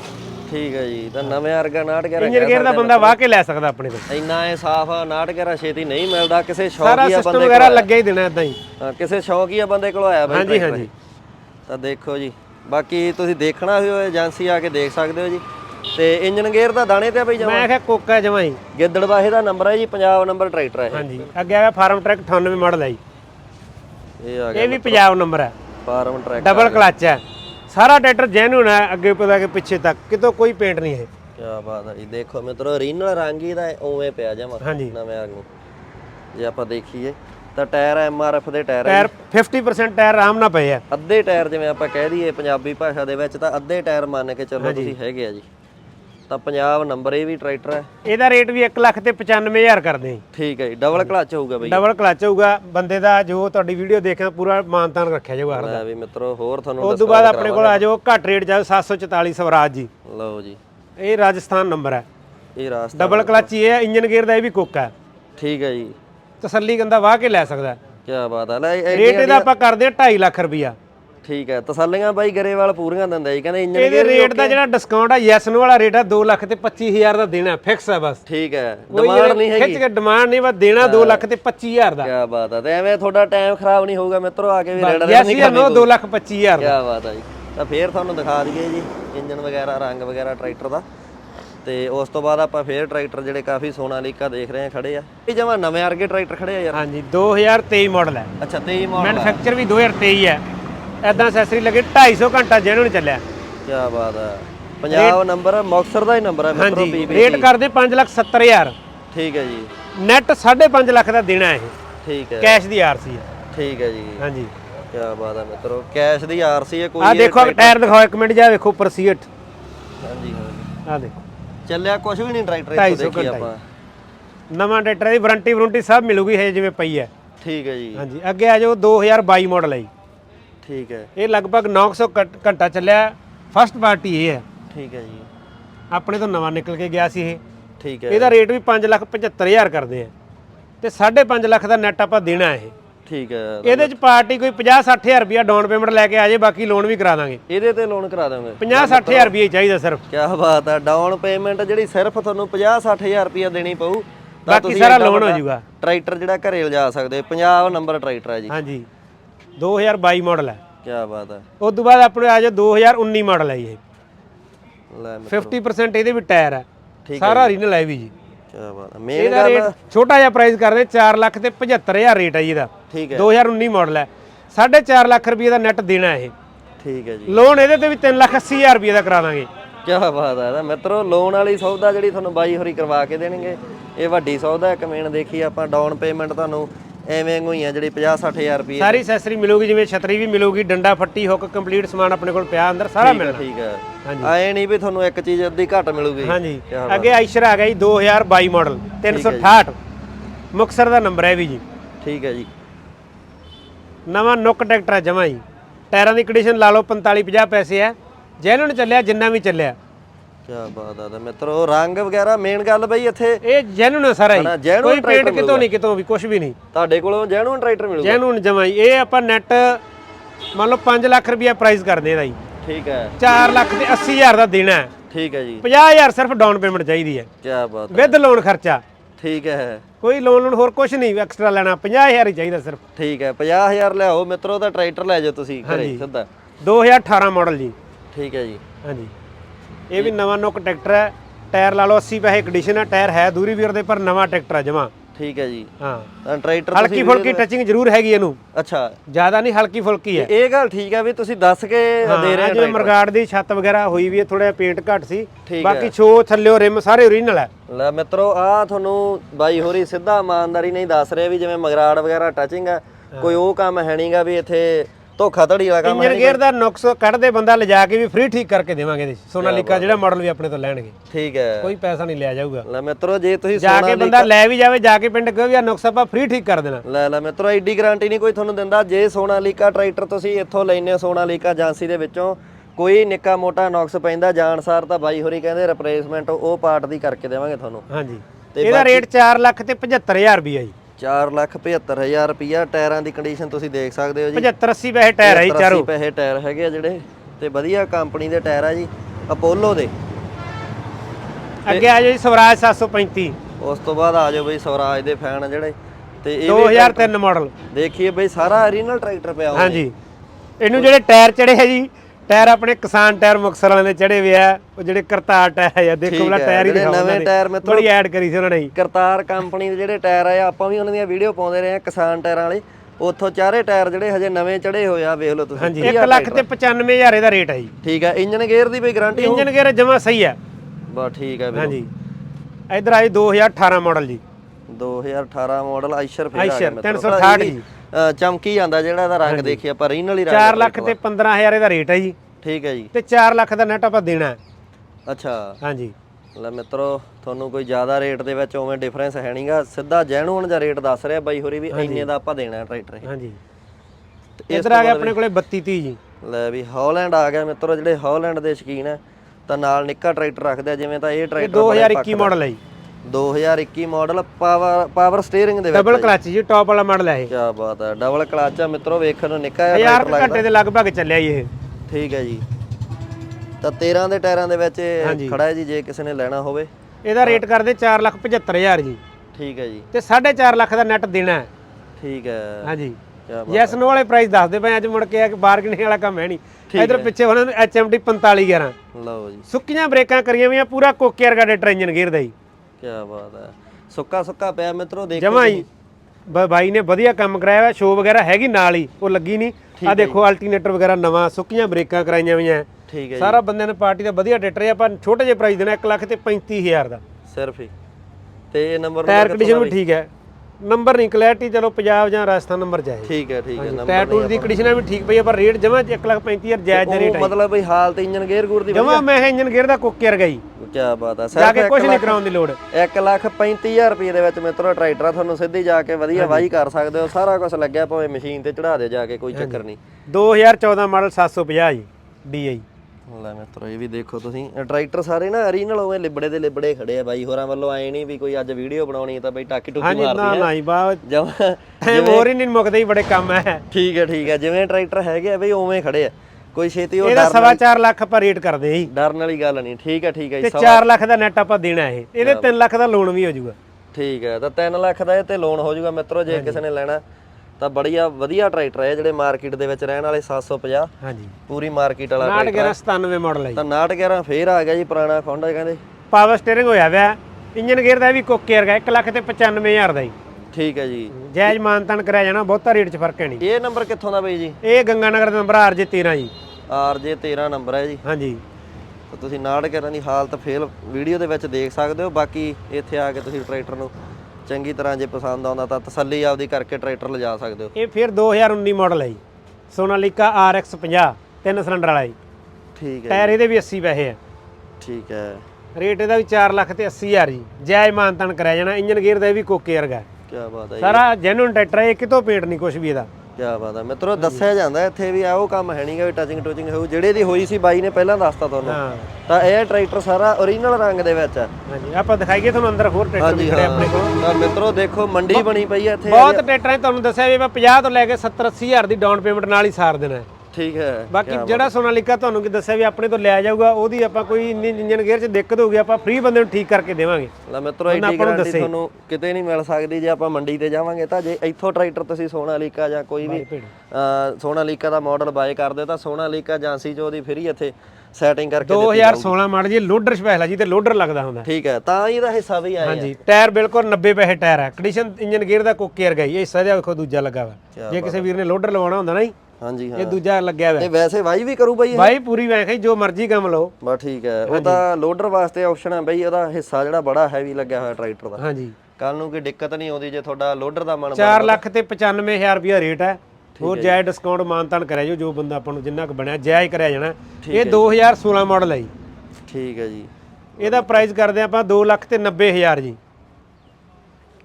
[SPEAKER 1] ਠੀਕ ਹੈ ਜੀ ਤਾਂ ਨਵੇਂ ਵਰਗਾ 911
[SPEAKER 2] ਇੰਜਨ ਗੇਅਰ ਦਾ ਬੰਦਾ ਵਾਹ ਕੇ ਲੈ ਸਕਦਾ ਆਪਣੇ ਤੋਂ।
[SPEAKER 1] ਇੰਨਾ ਇਹ ਸਾਫ਼ 911 ਛੇਤੀ ਨਹੀਂ ਮਿਲਦਾ ਕਿਸੇ
[SPEAKER 2] ਸਾਰਾ
[SPEAKER 1] ਸ਼ੌਕੀਆ
[SPEAKER 2] ਸਿਸਟਮ
[SPEAKER 1] ਬੰਦੇ
[SPEAKER 2] ਵਗੈਰਾ ਲੱਗਿਆ ਹੀ ਦੇਣਾ ਇਦਾਂ ਹੀ।
[SPEAKER 1] ਹਾਂ, ਕਿਸੇ ਸ਼ੌਕੀਆ ਬੰਦੇ ਕੋਲ ਆਇਆ ਬਾਈ
[SPEAKER 2] ਹਾਂਜੀ ਹਾਂਜੀ।
[SPEAKER 1] ਤਾਂ ਦੇਖੋ ਜੀ ਬਾਕੀ ਤੁਸੀਂ ਦੇਖਣਾ ਵੀ ਹੋਏ ਏਜੰਸੀ ਆ ਕੇ ਦੇਖ ਸਕਦੇ ਹੋ ਜੀ। ਤੇ ਇੰਜਨ ਗੇਅਰ ਦਾ ਦਾਣੇ ਤੇ ਆ ਬਈ ਜਮਾ?
[SPEAKER 2] ਮੈਂ ਕਿਹਾ ਕੋਕਾ ਜਮਾਂ ਹੀ।
[SPEAKER 1] ਗਿੱਦੜਬਾਹੇ ਦਾ ਨੰਬਰ ਹੈ ਜੀ ਪੰਜਾਬ ਨੰਬਰ ਟਰੈਕਟਰ ਹੈ
[SPEAKER 2] ਹਾਂਜੀ। ਅੱਗੇ ਆਇਆ ਫਾਰਮ ਟਰੈਕ 98 ਮਾਡਲ ਹੈ ਜੀ।
[SPEAKER 1] ਇਹ ਇਹ ਆ ਗਿਆ
[SPEAKER 2] ਇਹ ਵੀ ਪੰਜਾਬ ਨੰਬਰ ਹੈ
[SPEAKER 1] ਫਾਰਮ ਟਰੈਕ
[SPEAKER 2] ਡਬਲ ਕਲਚ ਹੈ ਸਾਰਾ ਟਰੈਕਟਰ ਜੈਨੂਨ ਹੈ ਅੱਗੇ ਪਤਾ ਕਿ ਪਿੱਛੇ ਤੱਕ। ਕਿਤੋਂ ਕੋਈ ਪੇਂਟ ਨਹੀਂ ਹੈ
[SPEAKER 1] ਕੀ ਬਾਤ ਹੈ ਜੀ। ਦੇਖੋ ਮਿੱਤਰੋ ਰੀਨਲ ਰੰਗ ਹੀ ਦਾ ਉਵੇਂ ਪਿਆ ਜਮਾ
[SPEAKER 2] ਹਾਂਜੀ।
[SPEAKER 1] ਨਵੇਂ ਵਾਂਗੂ ਜੇ ਆਪਾਂ ਦੇਖੀਏ ਤਾਂ ਟਾਇਰ ਐਮਆਰਐਫ ਦੇ ਟਾਇਰ ਹੈ
[SPEAKER 2] ਟਾਇਰ 50% ਟਾਇਰ ਆਰਾਮ ਨਾਲ ਪਏ ਆ।
[SPEAKER 1] ਅੱਧੇ ਟਾਇਰ ਜਿਵੇਂ ਆਪਾਂ ਕਹਿ ਦਈਏ ਪੰਜਾਬੀ ਭਾਸ਼ਾ ਦੇ ਵਿੱਚ ਤਾਂ ਅੱਧੇ ਟਾਇਰ ਮੰਨ ਕੇ ਚੱਲੋ ਤੁਸੀਂ ਹੈਗੇ ਆ ਜੀ। ਤਾਂ ਪੰਜਾਬ ਨੰਬਰ ਇਹ ਵੀ ਟਰੈਕਟਰ ਹੈ।
[SPEAKER 2] ਇਹਦਾ ਰੇਟ ਵੀ 1 ਲੱਖ ਤੇ 95000 ਕਰਦੇ ਆ
[SPEAKER 1] ਠੀਕ ਹੈ ਜੀ ਡਬਲ ਕਲਚ ਹੋਊਗਾ ਬਈ।
[SPEAKER 2] ਡਬਲ ਕਲਚ ਹੋਊਗਾ ਬੰਦੇ ਦਾ ਜੋ ਤੁਹਾਡੀ ਵੀਡੀਓ ਦੇਖਿਆ ਪੂਰਾ ਮਾਨਤਾਨ ਰੱਖਿਆ ਜਾਊਗਾ ਹਰ
[SPEAKER 1] ਲੈ ਵੀ ਮਿੱਤਰੋ ਹੋਰ ਤੁਹਾਨੂੰ
[SPEAKER 2] ਉਸ ਤੋਂ ਬਾਅਦ ਆਪਣੇ ਕੋਲ ਆ ਜਾਓ ਘੱਟ ਰੇਟ ਜਾ 744 ਸਵਰਾਜ ਜੀ।
[SPEAKER 1] ਲਓ ਜੀ।
[SPEAKER 2] ਇਹ ਰਾਜਸਥਾਨ ਨੰਬਰ ਹੈ।
[SPEAKER 1] ਇਹ ਰਾਸਤਾ
[SPEAKER 2] ਡਬਲ ਕਲਚ ਹੀ ਹੈ ਇੰਜਨ ਗੇਅਰ ਦਾ ਇਹ ਵੀ ਕੋਕਾ ਹੈ।
[SPEAKER 1] ਠੀਕ ਹੈ ਜੀ।
[SPEAKER 2] ਤਸੱਲੀ ਗੰਦਾ ਵਾਹ ਕੇ ਲੈ ਸਕਦਾ
[SPEAKER 1] ਕੀ ਬਾਤ ਹੈ। ਲੈ ਇਹ-
[SPEAKER 2] ਰੇਟ ਇਹਦਾ ਆਪਾਂ ਕਰਦੇ ਆ 2.5 ਲੱਖ ਰੁਪਿਆ
[SPEAKER 1] ਠੀਕ ਹੈ ਤਸੱਲੀਆਂ ਬਾਈ ਗਰੇਵਾਲ ਪੂਰੀਆਂ ਦਿੰਦਾ ਜੀ ਕਹਿੰਦੇ ਇੰਜਨ
[SPEAKER 2] ਇਹਦੇ ਰੇਟ ਦਾ ਜਿਹੜਾ ਡਿਸਕਾਊਂਟ ਆ ਯੈਸ ਨੂੰ ਵਾਲਾ ਰੇਟ ਆ 2 ਲੱਖ ਤੇ 25000 ਦਾ ਦੇਣਾ ਫਿਕਸ ਹੈ ਬਸ।
[SPEAKER 1] ਠੀਕ ਹੈ ਡਿਮਾਂਡ ਨਹੀਂ
[SPEAKER 2] ਖਿੱਚ
[SPEAKER 1] ਹੈਗੀ।
[SPEAKER 2] ਕੇ ਡਿਮਾਂਡ ਨਹੀਂ ਬਸ ਦੇਣਾ 2 ਲੱਖ ਤੇ 25000 ਦਾ।
[SPEAKER 1] ਕੀ ਬਾਤ ਹੈ ਤੇ ਐਵੇਂ ਤੁਹਾਡਾ ਟਾਈਮ ਖਰਾਬ ਨਹੀਂ ਹੋਊਗਾ ਮਿੱਤਰੋ ਆ ਕੇ ਵੀ
[SPEAKER 2] ਯੈਸ
[SPEAKER 1] ਨਹੀਂ
[SPEAKER 2] ਹੀ ਨੋ 2 ਲੱਖ 25000 ਦਾ।
[SPEAKER 1] ਕੀ ਬਾਤ ਹੈ ਜੀ ਤਾਂ ਫੇਰ ਤੁਹਾਨੂੰ ਦਿਖਾ ਦਈਏ ਜੀ ਇੰਜਨ ਵਗੈਰਾ ਰੰਗ ਵਗੈਰਾ ਟਰੈਕਟਰ ਦਾ। ਤੇ ਉਸ ਤੋਂ ਬਾਅਦ ਆਪਾਂ ਫੇਰ ਟਰੈਕਟਰ ਜਿਹੜੇ ਕਾਫੀ ਸੋਨਾਲੀਕਾ ਦੇਖ ਰਹੇ ਹਾਂ ਖੜੇ ਆ। ਇਹ ਜਮਾ ਨਵੇਂ ਵਰਗੇ ਟਰੈਕਟਰ ਖੜੇ ਆ ਯਾਰ?
[SPEAKER 2] ਹਾਂਜੀ 2023 ਮਾਡਲ ਹੈ।
[SPEAKER 1] ਅੱਛਾ 23 ਮਾਡਲ
[SPEAKER 2] ਮੈਨੂਫੈਕਚਰ ਵੀ 2023 ਹੈ। ਐਦਾਂ ਅਸੈਸਰੀ ਲੱਗੇ 250 ਘੰਟਾ ਜੈਨੂਨ ਚੱਲਿਆ।
[SPEAKER 1] ਕੀ ਬਾਤ ਹੈ। ਪੰਜਾਬ ਨੰਬਰ ਮੁਕਤਸਰ ਦਾ ਹੀ ਨੰਬਰ ਹੈ ਮਿੱਤਰੋ
[SPEAKER 2] ਹਾਂਜੀ
[SPEAKER 1] ਪੀਪੀ
[SPEAKER 2] ਰੇਟ ਕਰਦੇ 570000
[SPEAKER 1] ਠੀਕ ਹੈ ਜੀ।
[SPEAKER 2] ਨੈਟ 5.5 ਲੱਖ ਦਾ ਦੇਣਾ ਇਹ।
[SPEAKER 1] ਠੀਕ ਹੈ।
[SPEAKER 2] ਕੈਸ਼ ਦੀ ਆਰਸੀ ਹੈ।
[SPEAKER 1] ਠੀਕ ਹੈ ਜੀ।
[SPEAKER 2] ਹਾਂਜੀ।
[SPEAKER 1] ਕੀ ਬਾਤ ਹੈ ਮਿੱਤਰੋ ਕੈਸ਼ ਦੀ ਆਰਸੀ ਹੈ ਕੋਈ
[SPEAKER 2] ਆ
[SPEAKER 1] ਇਹ
[SPEAKER 2] ਦੇਖੋ ਟਾਇਰ ਦਿਖਾਓ ਇੱਕ ਮਿੰਟ ਜਾ ਵੇਖੋ ਉੱਪਰ ਸੀਟ
[SPEAKER 1] ਹਾਂਜੀ
[SPEAKER 2] ਆ ਦੇਖੋ।
[SPEAKER 1] ਚੱਲਿਆ ਕੁਝ ਵੀ ਨਹੀਂ ਟਰੈਕਟਰ
[SPEAKER 2] 250
[SPEAKER 1] ਦੇਖੀ ਆਪਾਂ।
[SPEAKER 2] ਨਵਾਂ ਟਰੈਕਟਰ ਦੀ ਵਾਰੰਟੀ ਵਾਰੰਟੀ ਸਭ ਮਿਲੂਗੀ ਹੈ ਜਿਵੇਂ ਪਈ ਹੈ।
[SPEAKER 1] ਠੀਕ ਹੈ ਜੀ।
[SPEAKER 2] ਹਾਂਜੀ ਅੱਗੇ ਆ ਜਾਓ 2022 ਮਾਡਲ ਹੈ ਜੀ।
[SPEAKER 1] ਠੀਕ ਹੈ।
[SPEAKER 2] ਇਹ ਲਗਭਗ 900 ਘੰ- ਘੰਟਾ ਚੱਲਿਆ ਫਸਟ ਪਾਰਟੀ ਇਹ ਹੈ।
[SPEAKER 1] ਠੀਕ ਹੈ ਜੀ।
[SPEAKER 2] ਆਪਣੇ ਤੋਂ ਨਵਾਂ ਨਿਕਲ ਕੇ ਗਿਆ ਸੀ ਇਹ।
[SPEAKER 1] ਠੀਕ ਹੈ।
[SPEAKER 2] ਇਹਦਾ ਰੇਟ ਵੀ 5 ਲੱਖ 75000 ਕਰਦੇ ਆ। ਤੇ 5.5 ਲੱਖ ਦਾ ਨੈਟ ਆਪਾਂ ਦੇਣਾ ਇਹ।
[SPEAKER 1] ਠੀਕ ਹੈ।
[SPEAKER 2] ਇਹਦੇ ਚ ਪਾਰਟੀ ਕੋਈ 50 60000 ਰੁਪਇਆ ਡਾਊਨ ਪੇਮੈਂਟ ਲੈ ਕੇ ਆ ਜੇ ਬਾਕੀ ਲੋਨ ਵੀ ਕਰਾ ਦਾਂਗੇ।
[SPEAKER 1] ਇਹਦੇ ਤੇ ਲੋਨ ਕਰਾ ਦੋਗੇ।
[SPEAKER 2] 50 60000 ਰੁਪਇਆ ਹੀ ਚਾਹੀਦਾ ਸਿਰਫ।
[SPEAKER 1] ਕੀ ਬਾਤ ਹੈ। ਡਾਊਨ ਪੇਮੈਂਟ ਜਿਹੜੀ ਸਿਰਫ ਤੁਹਾਨੂੰ 50 60000 ਰੁਪਏ ਦੇਣੀ ਪਊ ਤਾਂ
[SPEAKER 2] ਬਾਕੀ
[SPEAKER 1] ਤੁਸੀਂ
[SPEAKER 2] ਸਾਰਾ
[SPEAKER 1] ਐਡਾ
[SPEAKER 2] loan ਹੋ
[SPEAKER 1] ਵੱਡਾ
[SPEAKER 2] ਜਾਊਗਾ।
[SPEAKER 1] ਟਰੈਕਟਰ ਜਿਹੜਾ ਘਰੇ ਲਿਜਾ ਸਕਦੇ ਹੋ। ਪੰਜਾਬ ਨੰਬਰ ਟਰੈਕਟਰ ਹੈ ਜੀ।
[SPEAKER 2] ਹਾਂਜੀ। 2022 ਮਾਡਲ ਹੈ।
[SPEAKER 1] ਕੀ ਬਾਤ ਹੈ।
[SPEAKER 2] ਉਸ ਤੋਂ ਬਾਅਦ ਆਪਣੇ ਆ ਜਾ 2019 ਮਾਡਲ ਹੈ ਇਹ।
[SPEAKER 1] ਲੈ
[SPEAKER 2] 50% ਇਹਦੇ ਵੀ ਟਾਇਰ ਹੈ।
[SPEAKER 1] ਠੀਕ
[SPEAKER 2] ਸਾਰਾ ਓਰੀਜਨਲ ਹੈ ਵੀ ਜੀ।
[SPEAKER 1] ਕੀ ਬਾਤ ਹੈ। ਮੇਨ
[SPEAKER 2] ਇਹਦਾ
[SPEAKER 1] ਗੱਲ
[SPEAKER 2] ਰੇਟ ਛੋਟਾ ਜਿਹਾ ਪ੍ਰਾਈਸ ਕਰਦੇ 4 ਲੱਖ ਤੇ 75000 ਰੇਟ ਹੈ ਜੀ ਇਹਦਾ।
[SPEAKER 1] ਠੀਕ ਹੈ।
[SPEAKER 2] 2019 ਮਾਡਲ ਹੈ। 4.5 ਲੱਖ ਰੁਪਏ ਦਾ ਨੈਟ ਦੇਣਾ ਇਹ।
[SPEAKER 1] ਠੀਕ ਹੈ ਜੀ।
[SPEAKER 2] ਲੋਨ ਇਹਦੇ ਤੇ ਵੀ 3 ਲੱਖ 80000 ਰੁਪਏ ਦਾ ਕਰਾ ਦਾਂਗੇ।
[SPEAKER 1] ਕੀ ਬਾਤ ਹੈ ਤਾਂ ਮਿੱਤਰੋ ਲੋਨ ਵਾਲੀ ਸੌਦਾ ਜਿਹੜੀ ਤੁਹਾਨੂੰ ਬਾਈ ਹੋਰੀ ਕਰਵਾ ਕੇ ਦੇਣਗੇ ਇਹ ਵੱਡੀ ਸੌਦਾ ਹੈ। ਕਮੇਨ ਦੇਖੀ ਆਪਾਂ ਡਾਊਨ ਪੇਮੈਂਟ ਤੁਹਾਨੂੰ। ਐਵੇਂ ਹੀ ਆ ਜਿਹੜੀ 50 60000 ਰੁਪਏ
[SPEAKER 2] ਸਾਰੀ ਐਕਸੈਸਰੀ ਮਿਲੂਗੀ ਜਿਵੇਂ ਛਤਰੀ ਵੀ ਮਿਲੂਗੀ ਡੰਡਾ ਫੱਟੀ ਹੁੱਕ ਕੰਪਲੀਟ ਸਮਾਨ ਆਪਣੇ ਕੋਲ ਪਿਆ ਅੰਦਰ ਸਾਰਾ ਮਿਲਣਾ।
[SPEAKER 1] ਠੀਕ ਹੈ
[SPEAKER 2] ਹਾਂਜੀ।
[SPEAKER 1] ਆਏ ਨਹੀਂ ਵੀ ਤੁਹਾਨੂੰ ਇੱਕ ਚੀਜ਼ ਅੱਧੀ ਘੱਟ ਮਿਲੂਗੀ।
[SPEAKER 2] ਹਾਂਜੀ। ਅੱਗੇ ਆਈਸ਼ਰ ਆ ਗਿਆ ਜੀ 2022 ਮਾਡਲ 368 ਮੁਕਸਰ ਦਾ ਨੰਬਰ ਹੈ ਵੀ ਜੀ।
[SPEAKER 1] ਠੀਕ ਹੈ ਜੀ।
[SPEAKER 2] ਨਵਾਂ ਨੁੱਕ ਟਰੈਕਟਰ ਹੈ ਜਮਾ ਜੀ। ਟਾਇਰਾਂ ਦੀ ਕੰਡੀਸ਼ਨ ਲਾ ਲਓ 45 50 ਪੈਸੇ ਹੈ ਜੈਨੂਨ ਚੱਲਿਆ ਜਿੰਨਾ ਵੀ ਚੱਲਿਆ।
[SPEAKER 1] ਕੀ ਬਾਤ ਆ। ਤਾਂ ਮਿੱਤਰੋ ਰੰਗ ਵਗੈਰਾ ਮੇਨ ਗੱਲ ਬਈ ਇੱਥੇ
[SPEAKER 2] ਇਹ ਜੈਨੂਨ ਹੈ ਸਾਰਾ
[SPEAKER 1] ਹਨਾ,
[SPEAKER 2] ਹੀ
[SPEAKER 1] genuine
[SPEAKER 2] ਕੋਈ ਪੇਂਟ
[SPEAKER 1] tractor
[SPEAKER 2] ਕਿਤੋਂ ਨਹੀਂ ਕਿਤੋਂ ਵੀ ਕੁਝ ਵੀ ਨਹੀਂ।
[SPEAKER 1] ਤੁਹਾਡੇ ਕੋਲੋਂ ਜੈਨੂਨ ਟਰੈਕਟਰ ਮਿਲੂਗਾ।
[SPEAKER 2] ਜੈਨੂਨ ਜਮਾ ਜੀ ਇਹ ਆਪਾਂ ਨੈਟ ਮੰਨ ਲਓ 5 ਲੱਖ ਰੁਪਇਆ ਪ੍ਰਾਈਸ ਕਰਦੇ ਇਹਦਾ ਜੀ
[SPEAKER 1] ਠੀਕ ਹੈ।
[SPEAKER 2] 4 ਲੱਖ ਤੇ 80000 ਦਾ ਦੇਣਾ ਹੈ।
[SPEAKER 1] ਠੀਕ ਹੈ ਜੀ।
[SPEAKER 2] 50000 ਸਿਰਫ ਡਾਊਨ ਪੇਮੈਂਟ ਚਾਹੀਦੀ ਹੈ।
[SPEAKER 1] ਕੀ ਬਾਤ
[SPEAKER 2] ਵਿਦ ਲੋਨ ਖਰਚਾ।
[SPEAKER 1] ਠੀਕ ਹੈ।
[SPEAKER 2] ਕੋਈ ਲੋਨ ਲੋਨ ਹੋਰ ਕੁਝ ਨਹੀਂ ਐਕਸਟਰਾ ਲੈਣਾ। 50000 ਹੀ ਚਾਹੀਦਾ ਸਿਰਫ।
[SPEAKER 1] ਠੀਕ ਹੈ। 50000 ਲਿਆਓ। ਮਿੱਤਰੋ ਤਾਂ ਟਰੈਕਟਰ ਲੈ ਜਾਓ ਤੁਸੀਂ ਘਰੇ
[SPEAKER 2] ਹਾਂਜੀ।
[SPEAKER 1] ਸਿੱਧਾ।
[SPEAKER 2] 2018 ਮਾਡਲ ਜੀ।
[SPEAKER 1] ਠੀਕ ਹੈ ਜੀ।
[SPEAKER 2] ਹਾਂਜੀ। ਇਹ ਵੀ ਨਵਾਂ ਨੁੱਕ ਟਰੈਕਟਰ ਹੈ। ਟਾਇਰ ਲਾ ਲਓ 80 ਪੈਸੇ ਕੰਡੀਸ਼ਨ ਹੈ। ਟਾਇਰ ਹੈ ਦੂਰੀ ਵੀਰ ਦੇ ਪਰ ਨਵਾਂ ਟਰੈਕਟਰ ਹੈ ਜਮਾ।
[SPEAKER 1] ਠੀਕ ਹੈ ਜੀ।
[SPEAKER 2] ਹਾਂ।
[SPEAKER 1] ਤਾਂ ਟਰੈਕਟਰ
[SPEAKER 2] ਹਲਕੀ ਫੁਲਕੀ ਟੱਚਿੰਗ ਜ਼ਰੂਰ ਹੈਗੀ ਇਹਨੂੰ।
[SPEAKER 1] ਅੱਛਾ।
[SPEAKER 2] ਜ਼ਿਆਦਾ ਨਹੀਂ ਹਲਕੀ ਫੁਲਕੀ ਹੈ।
[SPEAKER 1] ਇਹ ਗੱਲ ਠੀਕ ਹੈ ਵੀ ਤੁਸੀਂ ਦੱਸ ਕੇ ਦੇ ਰਹੇ
[SPEAKER 2] ਹਾਂ
[SPEAKER 1] ਹੋ
[SPEAKER 2] ਜਿਵੇਂ ਮਰਗਾੜ ਦੀ ਛੱਤ ਵਗੈਰਾ ਹੋਈ ਵੀ ਹੈ ਥੋੜਾ ਪੇਂਟ ਘੱਟ ਸੀ। ਬਾਕੀ ਛੋ ਥੱਲਿਓ ਰਿਮ ਸਾਰੇ ਓਰੀਜਨਲ ਹੈ।
[SPEAKER 1] ਲੈ ਮਿੱਤਰੋ ਆ ਤੁਹਾਨੂੰ ਬਾਈ ਹੋਰੀ ਸਿੱਧਾ ਇਮਾਨਦਾਰੀ ਨਹੀਂ ਦੱਸ ਰਿਹਾ ਵੀ ਜਿਵੇਂ ਮਗਰਾੜ ਵਗੈਰਾ ਟੱਚਿੰਗ ਆ ਕੋਈ ਉਹ ਕੰਮ ਹੈ ਨਹੀਂਗਾ ਵੀ ਇੱਥੇ ਧੋਖਾ ਧੜੀ ਵਾਲਾ ਕੰਮ ਹੈ
[SPEAKER 2] ਇੰਜਨ ਗੇਅਰ ਦਾ ਨੁਕਸ ਕੱਢਦੇ ਬੰਦਾ ਲਿਜਾ ਕੇ ਵੀ ਫ੍ਰੀ ਠੀਕ ਕਰਕੇ ਦੇਵਾਂਗੇ ਇਹਦੇ 'ਚ। ਸੋਨਾਲੀਕਾ ਜਿਹੜਾ ਮਾਡਲ ਵੀ ਆਪਣੇ ਤੋਂ ਲੈਣਗੇ।
[SPEAKER 1] ਠੀਕ ਹੈ।
[SPEAKER 2] ਕੋਈ ਪੈਸਾ ਨਹੀਂ ਲਿਆ ਜਾਊਗਾ।
[SPEAKER 1] ਲੈ ਮਿੱਤਰੋ ਜੇ ਤੁਸੀਂ
[SPEAKER 2] ਜਾ
[SPEAKER 1] ਸੋਨਾ
[SPEAKER 2] ਕੇ ਬੰਦਾ ਲੈ ਵੀ ਜਾਵੇ ਜਾ ਕੇ ਪਿੰਡ ਕਹੋ ਵੀ ਆ ਨੁਕਸ ਆਪਾਂ ਫ੍ਰੀ ਠੀਕ ਕਰ ਦੇਣਾ।
[SPEAKER 1] ਲੈ ਲੈ ਮਿੱਤਰੋ ਐਡੀ ਗਾਰੰਟੀ ਨਹੀਂ ਕੋਈ ਤੁਹਾਨੂੰ ਦਿੰਦਾ। ਜੇ ਸੋਨਾਲੀਕਾ ਟਰੈਕਟਰ ਤੁਸੀਂ ਇੱਥੋਂ ਲੈਨੇ ਹੋ ਸੋਨਾਲੀਕਾ ਏਜੰਸੀ ਦੇ ਵਿੱਚੋਂ ਕੋਈ ਨਿੱਕਾ ਮੋਟਾ ਨੁਕਸ ਪੈਂਦਾ ਜਾਣਸਾਰ ਤਾਂ ਬਾਈ ਹੋਰੀ ਕਹਿੰਦੇ ਰਿਪਲੇਸਮੈਂਟ ਉਹ ਪਾਰਟ ਦੀ ਕਰਕੇ ਦੇਵਾਂਗੇ ਤੁਹਾਨੂੰ।
[SPEAKER 2] ਹਾਂਜੀ। ਇਹਦਾ ਰੇਟ 4 ਲੱਖ ਤੇ 75000 ਰੁਪਈਆ ਜੀ।
[SPEAKER 1] 475000 ਰੁਪਿਆ ਟਾਇਰਾਂ ਦੀ ਕੰਡੀਸ਼ਨ ਤੁਸੀਂ ਦੇਖ ਸਕਦੇ ਹੋ ਜੀ।
[SPEAKER 2] 75 80 ਪੈਸੇ ਟਾਇਰ ਹੈ ਜੀ
[SPEAKER 1] 70
[SPEAKER 2] ਚਾਰੋਂ।
[SPEAKER 1] ਪੈਸੇ ਟਾਇਰ ਹੈਗੇ ਆ ਜਿਹੜੇ ਤੇ ਵਧੀਆ ਕੰਪਨੀ ਦੇ ਟਾਇਰ ਆ ਜੀ ਅਪੋਲੋ ਦੇ।
[SPEAKER 2] ਅੱਗੇ ਆ ਜਾਓ ਜੀ ਸਵਰਾਜ 735
[SPEAKER 1] ਉਸ ਤੋਂ ਬਾਅਦ ਆ ਜਾਓ ਬਈ ਸਵਰਾਜ ਦੇ ਫੈਨ ਜਿਹੜੇ। ਤੇ ਇਹ ਵੀ
[SPEAKER 2] 2003 ਮਾਡਲ
[SPEAKER 1] ਦੇਖੀਏ ਬਈ ਸਾਰਾ ਓਰੀਜਨਲ ਟਰੈਕਟਰ ਪਿਆ ਹੋਇਆ
[SPEAKER 2] ਹਾਂਜੀ। ਇਹਨੂੰ ਜਿਹੜੇ ਟਾਇਰ ਚੜੇ ਹੈ ਜੀ ਟਾਇਰ ਆਪਣੇ ਕਿਸਾਨ ਟਾਇਰ ਮੁਕਤਸਰ ਵਾਲੇ ਦੇ ਚੜੇ ਹੋਏ ਆ ਉਹ ਜਿਹੜੇ ਕਰਤਾਰ ਟਾਇਰ ਆ ਦੇਖੋ ਬਲਾ ਟਾਇਰ ਹੀ ਦਿਖਾਓ
[SPEAKER 1] ਨਵੇਂ। ਟਾਇਰ ਮੈਂ
[SPEAKER 2] ਬੜੀ ਐਡ ਕਰੀ ਸੀ ਉਹਨਾਂ ਨੇ।
[SPEAKER 1] ਕਰਤਾਰ ਕੰਪਨੀ ਦੇ ਜਿਹੜੇ ਟਾਇਰ ਆ ਆਪਾਂ ਵੀ ਉਹਨਾਂ ਦੀਆਂ ਵੀਡੀਓ ਪਾਉਂਦੇ ਰਹੇ ਆ ਕਿਸਾਨ ਟਾਇਰਾਂ ਵਾਲੇ ਉੱਥੋਂ ਚਾਰੇ ਟਾਇਰ ਜਿਹੜੇ ਹਜੇ ਨਵੇਂ ਚੜੇ ਹੋਏ ਆ ਵੇਖ ਲਓ ਤੁਸੀਂ
[SPEAKER 2] ਹਾਂਜੀ
[SPEAKER 1] ਵਧੀਆ
[SPEAKER 2] 1 ਲੱਖ। ਤੇ 95000 ਇਹਦਾ ਰੇਟ ਹੈ ਜੀ
[SPEAKER 1] ਠੀਕ ਹੈ ਇੰਜਨ ਗੇਅਰ ਦੀ ਵੀ ਗਾਰੰਟੀ ਹੋ
[SPEAKER 2] ਇੰਜਨ ਗੇਅਰ ਜਮਾ ਸਹੀ ਹੈ
[SPEAKER 1] ਬਸ ਠੀਕ ਵੀਰੋ
[SPEAKER 2] ਹਾਂਜੀ ਇਧਰ ਆਈ 2018 ਮਾਡਲ ਜੀ
[SPEAKER 1] 2018 ਮਾਡਲ ਆਇਸ਼ਰ ਫਿਰ
[SPEAKER 2] ਆਇਸ਼ਰ, 368 ਜੀ।
[SPEAKER 1] ਚਮਕੀ ਜਾਂਦਾ ਜਿਹੜਾ ਇਹਦਾ ਰੰਗ ਦੇਖੀ ਆਪਾਂ ਰੀਨਲ ਹੀ ਰੰਗ
[SPEAKER 2] 4 ਲੱਖ ਤੇ 15000 ਇਹਦਾ ਰੇਟ ਹੈ ਜੀ।
[SPEAKER 1] ਠੀਕ ਹੈ ਜੀ।
[SPEAKER 2] ਤੇ 4 ਲੱਖ ਦਾ ਨੈਟ ਆਪਾਂ ਦੇਣਾ ਹੈ।
[SPEAKER 1] ਅੱਛਾ।
[SPEAKER 2] ਹਾਂਜੀ।
[SPEAKER 1] ਲੈ ਮਿੱਤਰੋ ਤੁਹਾਨੂੰ ਕੋਈ ਜ਼ਿਆਦਾ ਰੇਟ ਦੇ ਵਿੱਚ ਉਵੇਂ ਡਿਫਰੈਂਸ ਹੈ ਨਹੀਂਗਾ ਸਿੱਧਾ ਜੈਨੂਨ ਜਿਹਾ ਰੇਟ ਦੱਸ ਰਿਹਾ ਬਾਈ ਹੋਰੀ ਵੀ ਇੰਨੇ ਦਾ ਆਪਾਂ ਦੇਣਾ ਟਰੈਕਟਰ
[SPEAKER 2] ਹਾਂਜੀ। ਇਧਰ ਆ ਗਿਆ ਆਪਣੇ ਕੋਲੇ 32 30 ਜੀ।
[SPEAKER 1] ਲੈ ਵੀ ਹਾਲੈਂਡ ਆ ਗਿਆ ਮਿੱਤਰੋ ਜਿਹੜੇ ਹਾਲੈਂਡ ਦੇ ਸ਼ਕੀਨ ਹੈ ਤਾਂ ਨਾਲ ਨਿੱਕਾ ਟਰੈਕਟਰ ਰੱਖਦੇ ਆ ਜਿਵੇਂ ਤਾਂ ਇਹ ਟਰੈਕਟਰ ਬੜਾ
[SPEAKER 2] 2021 ਮਾਡਲ ਹੈ ਜੀ।
[SPEAKER 1] 2021 ਮਾਡਲ ਪਾਵਰ ਪਾਵਰ ਸਟੀਅਰਿੰਗ ਦੇ ਵਿੱਚ
[SPEAKER 2] ਡਬਲ ਕਲਚ ਜੀ ਟੌਪ ਵਾਲਾ ਮਾਡਲ ਹੈ ਇਹ।
[SPEAKER 1] ਕੀ ਬਾਤ ਹੈ ਡਬਲ ਕਲਚ ਆ ਮਿੱਤਰੋ ਵੇਖਣ ਨੂੰ ਨਿੱਕਾ ਜਿਹਾ ਲੱਗਦਾ
[SPEAKER 2] ਘੰਟੇ ਦੇ ਲਗਭਗ ਚੱਲਿਆ ਇਹ।
[SPEAKER 1] ਠੀਕ ਹੈ ਜੀ। ਤਾਂ 13 ਦੇ ਟਾਇਰਾਂ ਦੇ ਵਿੱਚ। ਖੜਾ ਹੈ ਜੀ ਜੇ ਕਿਸੇ ਨੇ ਲੈਣਾ ਹੋਵੇ।
[SPEAKER 2] ਇਹਦਾ ਰੇਟ ਕਰਦੇ 4 ਲੱਖ 75000 ਜੀ।
[SPEAKER 1] ਠੀਕ ਹੈ ਜੀ।
[SPEAKER 2] ਤੇ 4.5 ਲੱਖ ਦਾ ਨੈਟ ਦੇਣਾ ਹੈ।
[SPEAKER 1] ਠੀਕ ਹੈ।
[SPEAKER 2] ਹਾਂਜੀ। ਯੈਸ ਨੋ ਵਾਲੇ ਪ੍ਰਾਈਸ ਦੱਸਦੇ ਪਏ ਅੱਜ ਮੁੜ ਕੇ ਆ ਕਿ ਬਾਰਗੇਨਿੰਗ ਵਾਲਾ ਕੰਮ ਹੈ ਨਹੀਂ। ਇਧਰ ਪਿੱਛੇ ਉਹਨਾਂ ਨੂੰ HMD 4511
[SPEAKER 1] ਲਓ ਜੀ।
[SPEAKER 2] ਸੁੱਕੀਆਂ ਬ੍ਰੇਕਾਂ ਕਰੀਆਂ ਹੋਈਆਂ ਪੂਰਾ ਕੋਕੇ ਵਰਗਾ ਡੇਟਰ ਇੰਜਨ ਗੇਅਰ ਦਾ ਜੀ।
[SPEAKER 1] ਕੀ ਬਾਤ ਹੈ। ਸੁੱਕਾ ਸੁੱਕਾ ਪਿਆ ਮਿੱਤਰੋ ਦੇਖੋ
[SPEAKER 2] ਜਮਾ ਹੀ। ਬ- ਬਾਈ ਨੇ ਵਧੀਆ ਕੰਮ ਕਰਾਇਆ ਹੋਇਆ ਸ਼ੋ ਵਗੈਰਾ ਹੈਗੀ ਨਾਲ ਹੀ ਉਹ ਲੱਗੀ ਨਹੀਂ। ਆ ਦੇਖੋ ਅਲਟਰਨੇਟਰ ਵਗੈਰਾ ਨਵਾਂ ਸੁੱਕੀਆਂ ਬ੍ਰੇਕਾਂ ਕਰਾਈਆਂ ਹੋਈਆਂ।
[SPEAKER 1] ਠੀਕ ਹੈ ਜੀ।
[SPEAKER 2] ਸਾਰਾ ਬੰਦਿਆਂ ਨੇ ਪਾਰਟੀ ਦਾ ਵਧੀਆ ਡੇਟਰ ਹੈ ਆਪਾਂ ਛੋਟੇ ਜਿਹੇ ਪ੍ਰਾਈਸ ਦੇਣਾ 1 ਲੱਖ ਤੇ 35000 ਦਾ।
[SPEAKER 1] ਸਿਰਫ ਹੀ। ਤੇ ਇਹ ਨੰਬਰ
[SPEAKER 2] ਟਾਇਰ ਕੰਡੀਸ਼ਨ ਵੀ। ਠੀਕ ਹੈ। ਨੰਬਰ ਨਹੀਂ ਕਲੈਰਿਟੀ ਚਲੋ ਪੰਜਾਬ ਜਾਂ ਰਾਜਸਥਾਨ ਨੰਬਰ ਜਾਏ।
[SPEAKER 1] ਠੀਕ ਹੈ ਠੀਕ ਹੈ ਨੰਬਰ
[SPEAKER 2] ਟਾਇਰ ਦੀ ਕੰਡੀਸ਼ਨ ਵੀ ਠੀਕ ਪਈ ਹੈ ਪਰ ਰੇਟ ਜਮਾ 1 ਲੱਖ 35000 ਜਾਇਜ਼ ਦਾ ਰੇਟ ਹੈ
[SPEAKER 1] ਮਤਲਬ ਬਈ ਹਾਲਤ ਇੰਜਨ ਗੇਅਰ ਗੂਰ ਦੀ
[SPEAKER 2] ਜਮਾ ਮੈਂ ਇੰਜਨ ਗੇਅਰ ਦਾ ਕੋਕੇ ਵਰਗਾ ਹੀ
[SPEAKER 1] ਕੀ ਬਾਤ ਹੈ
[SPEAKER 2] ਜਾ ਕੇ ਕੁਝ ਨਹੀਂ ਕਰਾਉਣ ਦੀ ਲੋੜ।
[SPEAKER 1] 1 ਲੱਖ 35000 ਰੁਪਏ ਦੇ ਵਿੱਚ ਮਿੱਤਰੋ ਟਰੈਕਟਰ ਆ, ਤੁਹਾਨੂੰ ਸਿੱਧੀ ਜਾ ਕੇ ਵਧੀਆ ਵਾਹੀ ਕਰ ਸਕਦੇ ਹੋ ਸਾਰਾ ਕੁਝ ਲੱਗਿਆ ਭਾਵੇਂ ਮਸ਼ੀਨ ਤੇ ਚੜਾ ਦੇ ਜਾ ਕੇ ਕੋਈ ਚੱਕਰ ਨਹੀਂ।
[SPEAKER 2] 2014 ਮਾਡਲ 750 ਜੀ DI
[SPEAKER 1] ਲੈ ਮਿੱਤਰੋ ਇਹ ਵੀ ਦੇਖੋ ਤੁਸੀਂ। ਟਰੈਕਟਰ ਸਾਰੇ ਨਾ ਓਰੀਜਨਲ ਉਵੇਂ ਲਿਬੜੇ ਦੇ ਲਿਬੜੇ ਖੜੇ ਆ ਬਾਈ। ਹੋਰਾਂ ਵੱਲੋਂ ਆਏ ਨਹੀਂ ਵੀ ਕੋਈ ਅੱਜ ਵੀਡੀਓ ਬਣਾਉਣੀ ਤਾਂ ਬਈ ਟਾਕੀ ਟੁਕੀ ਮਾਰਦੀ
[SPEAKER 2] ਨਾ ਜੀ ਬਾ
[SPEAKER 1] ਜਮਾ
[SPEAKER 2] ਹੋਰ ਹੀ ਨਹੀਂ ਮੁੱਕਦੇ ਹੀ ਬੜੇ ਕੰਮ ਹੈ
[SPEAKER 1] ਠੀਕ ਹੈ ਠੀਕ ਹੈ ਜਿਵੇਂ ਟਰੈਕਟਰ ਹੈਗੇ ਆ ਬਈ ਉਵੇਂ ਖੜੇ ਆ। ਕੋਈ ਛੇਤੀ ਉਹ
[SPEAKER 2] ਇਹਦਾ
[SPEAKER 1] ਡਰਨ
[SPEAKER 2] ਸਵਾ ਚਾਰ ਲੱਖ ਆਪਾਂ ਰੇਟ ਕਰਦੇ ਜੀ।
[SPEAKER 1] ਡਰਨ ਵਾਲੀ ਗੱਲ ਨਹੀਂ। ਠੀਕ ਹੈ ਠੀਕ ਹੈ ਜੀ
[SPEAKER 2] ਤੇ 4 ਲੱਖ ਦਾ ਨੈਟ ਆਪਾਂ ਦੇਣਾ ਇਹ। ਇਹਦੇ 3 ਲੱਖ ਦਾ ਲੋਨ ਵੀ ਹੋ ਜਾਊਗਾ।
[SPEAKER 1] ਠੀਕ ਹੈ ਤਾਂ 3 ਲੱਖ ਦਾ ਇਹ ਤੇ ਲੋਨ ਹੋ ਜਾਊਗਾ ਮਿੱਤਰੋ ਜੇ ਕਿਸੇ ਨੇ ਲੈਣਾ। ਤਾਂ ਬੜੀਆ ਵਧੀਆ ਟਰੈਕਟਰ ਹੈ ਜਿਹੜੇ ਮਾਰਕੀਟ ਦੇ ਵਿੱਚ ਰਹਿਣ ਵਾਲੇ 750
[SPEAKER 2] ਹਾਂਜੀ।
[SPEAKER 1] ਪੂਰੀ ਮਾਰਕੀਟ ਵਾਲਾ
[SPEAKER 2] 997 ਮਾਡਲ ਹੈ ਜੀ।
[SPEAKER 1] ਤਾਂ 6911 ਫੇਰ ਆ ਗਿਆ ਜੀ ਪੁਰਾਣਾ ਖੋਂਡਾ ਕਹਿੰਦੇ।
[SPEAKER 2] ਪਾਵਰ ਸਟੀਅਰਿੰਗ ਹੋਇਆ ਹੋਇਆ ਇੰਜਨ ਗੇਅਰ ਦਾ ਵੀ ਕੋਕੇ ਵਰਗਾ 1 ਲੱਖ ਤੇ 95000 ਦਾ ਜੀ।
[SPEAKER 1] ਠੀਕ ਹੈ ਜੀ।
[SPEAKER 2] ਜਾਇਜ਼ ਮਾਨਤਨ ਕਰਿਆ ਜਾਣਾ ਬਹੁਤਾ ਰੇਟ 'ਚ ਫ਼ਰਕ ਹੈ ਨਹੀਂ।
[SPEAKER 1] ਇਹ ਨੰਬਰ ਕਿੱਥੋਂ ਦਾ ਬਈ ਜੀ?
[SPEAKER 2] ਇਹ ਗੰਗਾਨਗਰ ਦਾ ਨੰਬਰ ਆਰਜੇ 13 ਜੀ।
[SPEAKER 1] ਆਰਜੇ 13 ਨੰਬਰ ਹੈ ਜੀ।
[SPEAKER 2] ਹਾਂਜੀ।
[SPEAKER 1] ਤੁਸੀਂ 6911 ਦੀ ਹਾਲਤ ਫੇਲ ਵੀਡੀਓ ਦੇ ਵਿੱਚ ਦੇਖ ਸਕਦੇ ਹੋ ਬਾਕੀ ਇੱਥੇ ਆ ਕੇ ਤੁਸੀਂ ਟਰੈਕਟਰ ਨੂੰ ਚੰਗੀ ਤਰ੍ਹਾਂ ਜੇ ਪਸੰਦ ਆਉਂਦਾ ਤਾਂ ਤਸੱਲੀ ਆਪਦੀ ਕਰਕੇ ਟਰੈਕਟਰ ਲਿਜਾ ਸਕਦੇ ਹੋ।
[SPEAKER 2] ਇਹ ਫਿਰ 2019 ਮਾਡਲ ਹੈ ਜੀ। ਸੋਨਾਲੀਕਾ RX 50 ਤਿੰਨ ਸਿਲੰਡਰ ਵਾਲਾ ਜੀ।
[SPEAKER 1] ਠੀਕ ਹੈ
[SPEAKER 2] ਟਾਇਰ ਇਹਦੇ ਵੀ 80 ਪੈਸੇ ਆ।
[SPEAKER 1] ਠੀਕ ਹੈ।
[SPEAKER 2] ਰੇਟ ਇਹਦਾ ਵੀ 4 ਲੱਖ ਤੇ 80000 ਜੀ। ਜਾਇਜ਼ ਮਾਨਤਨ ਕਰਿਆ ਜਾਣਾ। ਇੰਜਨ ਗੇਅਰ ਦਾ ਇਹ ਵੀ ਕੋਕੇ ਵਰਗਾ
[SPEAKER 1] ਕੀ ਬਾਤ ਹੈ ਜੀ।
[SPEAKER 2] ਸਾਰਾ ਜੈਨੂਨ ਟਰੈਕਟਰ ਹੈ ਇਹ ਕਿਤੋਂ ਪੇਂਟ ਨਹੀਂ ਕੁਝ ਵੀ ਇਹਦਾ।
[SPEAKER 1] ਕੀ ਬਾਤ ਹੈ ਮਿੱਤਰੋ ਦੱਸਿਆ ਜਾਂਦਾ ਇੱਥੇ ਵੀ ਆ ਉਹ ਕੰਮ ਹੈ ਨਹੀਂਗਾ ਵੀ ਟਚਿੰਗ ਟੂਚਿੰਗ ਹੋਊ। ਜਿਹੜੇ ਦੀ ਹੋਈ ਸੀ ਬਾਈ ਨੇ ਪਹਿਲਾਂ ਦੱਸਤਾ ਤੁਹਾਨੂੰ।
[SPEAKER 2] ਹਾਂ।
[SPEAKER 1] ਤਾਂ ਇਹ ਟਰੈਕਟਰ ਸਾਰਾ ਓਰੀਜਨਲ ਰੰਗ ਦੇ ਵਿੱਚ ਹੈ
[SPEAKER 2] ਹਾਂਜੀ ਆਪਾਂ ਦਿਖਾਈਏ ਤੁਹਾਨੂੰ ਅੰਦਰ ਹੋਰ ਟਰੈਕਟਰ ਵੀ ਖੜੇ ਆਪਣੇ ਕੋਲ।
[SPEAKER 1] ਤਾਂ ਮਿੱਤਰੋ ਦੇਖੋ ਮੰਡੀ ਬਣੀ ਪਈ ਹੈ ਇੱਥੇ।
[SPEAKER 2] ਬਹੁਤ ਟਰੈਕਟਰਾਂ ਤੁਹਾਨੂੰ ਦੱਸਿਆ ਵੀ ਮੈਂ 50 ਤੋਂ ਲੈ ਕੇ 70 80 ਹਜ਼ਾਰ ਦੀ ਡਾਊਨ ਪੇਮੈਂਟ ਨਾਲ ਹੀ ਸਾਰ ਦੇਣਾ ਹੈ।
[SPEAKER 1] ਠੀਕ ਹੈ।
[SPEAKER 2] ਬਾਕੀ ਜਿਹੜਾ ਸੋਨਾਲੀਕਾ ਤੁਹਾਨੂੰ ਕੀ ਦੱਸਿਆ ਵੀ ਆਪਣੇ ਤੋਂ ਲਿਆ ਜਾਊਗਾ ਉਹਦੀ ਆਪਾਂ ਕੋਈ ਇੰਨੀ ਇੰਜਨ ਗੇਅਰ 'ਚ ਦਿੱਕਤ ਹੋਊਗੀ ਆਪਾਂ ਫ੍ਰੀ ਬੰਦੇ ਨੂੰ ਠੀਕ ਕਰਕੇ ਦੇਵਾਂਗੇ।
[SPEAKER 1] ਲੈ ਮਿੱਤਰੋ ਐਡੀ ਗਾਰੰਟੀ ਤੁਹਾਨੂੰ ਕਿਤੇ ਨਹੀਂ ਮਿਲ ਸਕਦੀ ਜੇ ਆਪਾਂ ਮੰਡੀ ਤੇ ਜਾਵਾਂਗੇ ਤਾਂ ਜੇ ਇੱਥੋਂ ਟਰੈਕਟਰ ਤੁਸੀਂ ਸੋਨਾਲੀਕਾ ਜਾਂ ਕੋਈ ਵੀ ਸੋਨਾਲੀਕਾ ਦਾ ਮਾਡਲ ਬਾਏ ਕਰਦੇ ਹੋ ਤਾਂ ਸੋਨਾਲੀਕਾ ਏਜੰਸੀ ਚ ਉਹਦੀ ਫ੍ਰੀ ਇੱਥੇ ਸੈਟਿੰਗ ਕਰਕੇ ਦਿੱਤੀ
[SPEAKER 2] 2016 ਮਾਡਲ ਜੀ ਲੋਡਰ ਸਪੈਸ਼ਲ ਜੀ ਤੇ ਲੋਡਰ ਲੱਗਦਾ ਹੁੰਦਾ।
[SPEAKER 1] ਠੀਕ ਹੈ ਤਾਂ ਇਹਦਾ ਹਿੱਸਾ ਵੀ ਆਇਆ।
[SPEAKER 2] ਹਾਂਜੀ ਟਾਇਰ ਬਿਲਕੁਲ 90 ਪੈਸੇ ਟਾਇਰ ਹੈ ਕੰਡੀਸ਼ਨ ਇੰਜਨ ਗੇਅਰ ਦਾ ਕੋਕੇ ਵਰਗਾ ਹੀ ਇਹ ਹਿੱਸਾ ਵੇਖੋ ਦੂਜਾ ਲੱਗਾ ਵਾ ਜੇ ਕਿਸੇ ਵੀਰ ਨੇ ਲੋਡਰ ਲਵਾਉਣਾ ਹੁੰਦਾ ਨਾ ਜੀ
[SPEAKER 1] ਹਾਂਜੀ ਹਾਂ।
[SPEAKER 2] ਇਹ ਦੂਜਾ ਲੱਗਿਆ ਹੋਇਆ।
[SPEAKER 1] ਇਹ ਵੈਸੇ ਵਾਈ ਵੀ ਕਰੂ ਬਈ ਇਹ?
[SPEAKER 2] ਬਾਈ ਪੂਰੀ ਵੇਖੇ ਜੋ ਮਰਜ਼ੀ ਕੰਮ ਲਓ।
[SPEAKER 1] ਬਸ ਠੀਕ ਹੈ ਉਹ ਤਾਂ ਲੋਡਰ ਵਾਸਤੇ ਆਪਸ਼ਨ ਹੈ ਬਈ ਉਹਦਾ ਹਿੱਸਾ ਜਿਹੜਾ ਬੜਾ ਹੈਵੀ ਲੱਗਿਆ ਹੋਇਆ ਟਰੈਕਟਰ ਦਾ।
[SPEAKER 2] ਹਾਂਜੀ।
[SPEAKER 1] ਕੱਲ ਨੂੰ ਕੋਈ ਦਿੱਕਤ ਨਹੀਂ ਆਉਂਦੀ ਜੇ ਤੁਹਾਡਾ ਲੋਡਰ ਦਾ ਮਨ
[SPEAKER 2] 4 ਲੱਖ ਤੇ 95000 ਰੁਪਿਆ ਰੇਟ ਹੈ। ਹੋਰ ਜਾਇਜ਼ ਡਿਸਕਾਊਂਟ ਮਾਨਤਾਨ ਕਰਿਆ ਜੋ ਜੋ ਬੰਦਾ ਆਪਾਂ ਨੂੰ ਜਿੰਨਾ ਕੁ ਬਣਿਆ ਜਾਇਜ਼ ਕਰਿਆ ਜਾਣਾ। ਇਹ 2016 ਮਾਡਲ ਹੈ ਜੀ।
[SPEAKER 1] ਠੀਕ ਹੈ ਜੀ।
[SPEAKER 2] ਇਹਦਾ ਪ੍ਰਾਈਸ ਕਰਦੇ ਆਪਾਂ 2 ਲੱਖ ਤੇ 90000 ਜੀ।